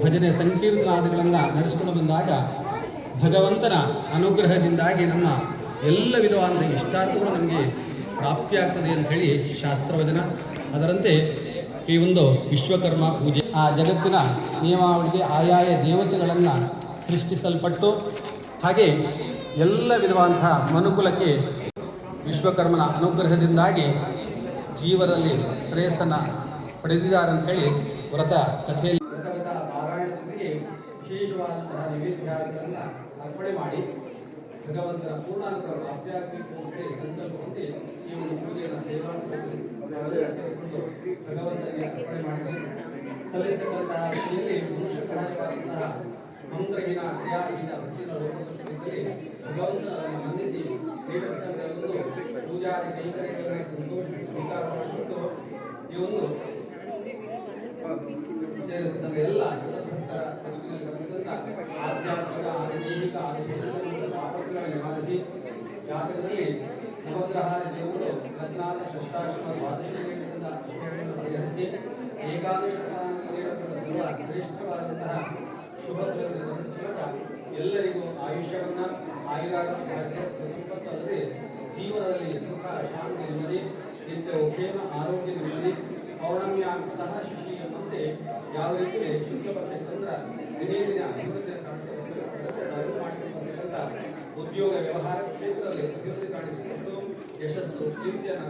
ಭಜನೆ ಸಂಕೀರ್ತನಾದಿಗಳನ್ನು ನಡೆಸಿಕೊಂಡು ಬಂದಾಗ ಭಗವಂತನ ಅನುಗ್ರಹದಿಂದಾಗಿ ನಮ್ಮ ಎಲ್ಲ ವಿಧವಾದಂಥ ಇಷ್ಟಾರ್ಥಗಳು ನಮಗೆ ಪ್ರಾಪ್ತಿಯಾಗ್ತದೆ ಅಂತ ಹೇಳಿ ಶಾಸ್ತ್ರವಚನ. ಅದರಂತೆ ಈ ಒಂದು ವಿಶ್ವಕರ್ಮ ಪೂಜೆ. ಆ ಜಗತ್ತಿನ ನಿಯಮಾವಳಿಗೆ ಆಯಾಯ ದೇವತೆಗಳನ್ನು ಸೃಷ್ಟಿಸಲ್ಪಟ್ಟು ಹಾಗೆ ಎಲ್ಲ ವಿಧವಾದಂತಹ ಮನುಕುಲಕ್ಕೆ ವಿಶ್ವಕರ್ಮನ ಅನುಗ್ರಹದಿಂದಾಗಿ ಜೀವನದಲ್ಲಿ ಶ್ರೇಯಸ್ಸನ್ನು ಪಡೆದಿದ್ದಾರೆ ಅಂತ ಹೇಳಿ ವ್ರತ ಕಥೆಯಲ್ಲಿ. ವಿಶೇಷವಾದಂತಹ ಅರ್ಪಣೆ ಮಾಡಿ ಭಗವಂತನ ಪೂರ್ಣಾಂತರ ಪ್ರಾಪ್ತಿಯಾಗಬೇಕು ಅಂತ ಹೇಳಿ ಸಂಕಲ್ಪ ಹೊಂದಿ ಈ ಒಂದು ಪೂಜೆಯನ್ನು ಸೇವಾ ಸೇರಿಕೊಂಡು ಭಗವಂತನಿಗೆ ಅರ್ಪಣೆ ಮಾಡಿ ಸಲ್ಲಿಸತಕ್ಕಂತಹ ರೀತಿಯಲ್ಲಿ ಮನುಷ್ಯ ಸಹಾಯವಾದಂತಹ ಮಂತ್ರಹೀನ ಕ್ರಿಯಾಹೀನ ಭಕ್ತಿನ ಲೋಕದಲ್ಲಿ ಭಗವಂತನನ್ನು ವಂದಿಸಿ ನೀಡತಕ್ಕಂಥ ಒಂದು ಪೂಜಾರಿ ಕೈಂಕರ್ಯಗಳನ್ನು ಸಂತೋಷ ಸ್ವೀಕಾರ ಮಾಡಿಕೊಂಡು ಈ ಒಂದು ಸೇರಿದಂತಹ ಎಲ್ಲ ಸದ್ಭಕ್ತರ ಬದುಕಿನಲ್ಲಿ ಬರತಕ್ಕಂಥ ಆಧ್ಯಾತ್ಮಿಕ ಆಧ್ಯಾತ್ಮಿಕ ಆಧ್ಯಾತ್ಮಿಕ ಪಾಪಗಳನ್ನು ನಿವಾರಿಸಿ ಜಾತಕದಲ್ಲಿ ನವಗ್ರಹ ದೇವರು ಹದಿನಾಲ್ಕು ಷಷ್ಟಾಶ್ವ ಅಶ್ವಗಳನ್ನು ಪರಿಹರಿಸಿ ಏಕಾದಶ ಸರ್ವ ಶ್ರೇಷ್ಠವಾದಂತಹ ಶುಭ ಮೂಲಕ ಎಲ್ಲರಿಗೂ ಆಯುಷ್ಯವನ್ನು, ಆಯುರಾರೋಗ್ಯ ಸಂಪತ್ತು ಅಲ್ಲದೆ ಜೀವನದಲ್ಲಿ ಸುಖ, ಶಾಂತಿ ನೆಮ್ಮದಿ, ನಿತ್ಯ ಕ್ಷೇಮ ಆರೋಗ್ಯ ನೆಮ್ಮದಿ ಪೌರ್ಣಮಿಯಾಗುತ್ತಹ ಶಿಶಿ ಎಂಬಂತೆ ಯಾವ ರೀತಿಯಲ್ಲಿ ಶುಕ್ಲಪಕ್ಷ ಚಂದ್ರ ದಿನೇ ದಿನ ಅಭಿವೃದ್ಧಿ ಮಾಡಿಕೊಂಡಿರ್ತಕ್ಕಂಥ ಉದ್ಯೋಗ ವ್ಯವಹಾರ ಕ್ಷೇತ್ರದಲ್ಲಿ ಅಭಿವೃದ್ಧಿ ಕಾಣಿಸಿಕೊಂಡು ಯಶಸ್ಸು ಕೀರ್ತಿಯನ್ನು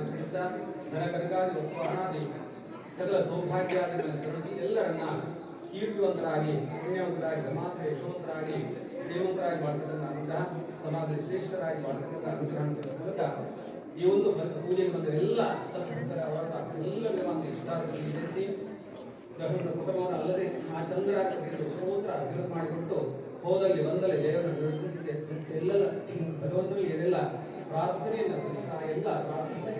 ಧನ ಕನಕಾದಿ ವಸ್ತು ಹಣಾದಿ ಸಕಲ ಸೌಭಾಗ್ಯಾದಿಗಳನ್ನು ಕರುಣಿಸಿ ಎಲ್ಲರನ್ನ ಕೀರ್ತಿವಂತರಾಗಿ, ಪುಣ್ಯವಂತರಾಗಿ ಧರ್ಮಾತ್ಮ ಯಶವಂತರಾಗಿ ಶ್ರೀಮಂತರಾಗಿ ಮಾಡ್ತಕ್ಕಂಥ ಅನುಗ್ರಹ ಸಮಾಜದಲ್ಲಿ ಶ್ರೇಷ್ಠರಾಗಿ ಮಾಡ್ತಕ್ಕಂಥ ಮೂಲಕ ಈ ಒಂದು ಪೂಜೆ ಪೂಜೆಗೆ ಬಂದ ಎಲ್ಲ ಸದ್ಭಕ್ತರ ಅವರ ಎಲ್ಲ ವಿಮಾನ ಇಷ್ಟಾರ್ಥಗಳನ್ನು ಸೇರಿಸಿ ಗ್ರಹಗಳ ಕುಟುಂಬವನ್ನು ಅಲ್ಲದೆ ಆ ಚಂದ್ರ ಮಾಡಿಕೊಟ್ಟು ಹೋದಲ್ಲಿ, ಬಂದಲ್ಲಿ ದೇವರನ್ನು ಎಲ್ಲ ಭಗವಂತನಲ್ಲಿ ಏನೆಲ್ಲ ಪ್ರಾರ್ಥನೆಯನ್ನು ಸಲ್ಲಿಸಿದ ಆ ಎಲ್ಲ ಪ್ರಾರ್ಥನೆ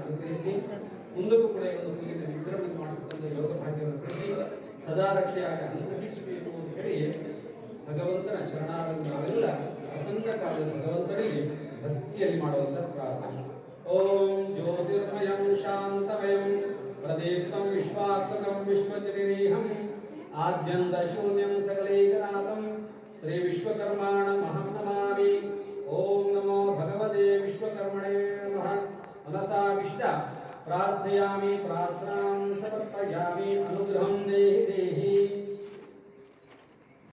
ಅನುಗ್ರಹಿಸಿ ಮುಂದಕ್ಕೂ ಕೂಡ ಒಂದು ಪೂಜೆಯನ್ನು ವಿಜೃಂಭಣೆ ಮಾಡಿಸತಕ್ಕಂಥ ಯೋಗ ಭಾಗ್ಯವನ್ನು ಕಳಿಸಿ ಸದಾ ರಕ್ಷೆಯಾಗಿ ಅನುಗ್ರಹಿಸಬೇಕು ಅಂತ ಹೇಳಿ ಭಗವಂತನ ಚರಣಾರನ್ನು ನಾವೆಲ್ಲ ಪ್ರಸನ್ನ ಕಾಲದ ಭಗವಂತನಿಗೆ ಭಕ್ತಿಯಲ್ಲಿ ಮಾಡುವಂತ ಪ್ರಾರ್ಥನೆ. ಓಂ ಜ್ಯೋತಿರ್ಮಯಂ ಶಾಂತಮಯಂ ಪ್ರದೀಪ್ತಂ ವಿಶ್ವಾತ್ಮಕಂ ವಿಶ್ವಜನಿಹಂ ಆದ್ಯಂತ ಶೂನ್ಯಂ ಸಕಲೈಕನಾಥಂ श्री विश्वकर्माणमहं नमामि। ॐ नमो भगवते विश्वकर्मणे नमः। मनसा विष्टा प्रार्थयामि, प्रार्थनां समर्पयामि, अनुग्रहं देहि देहि।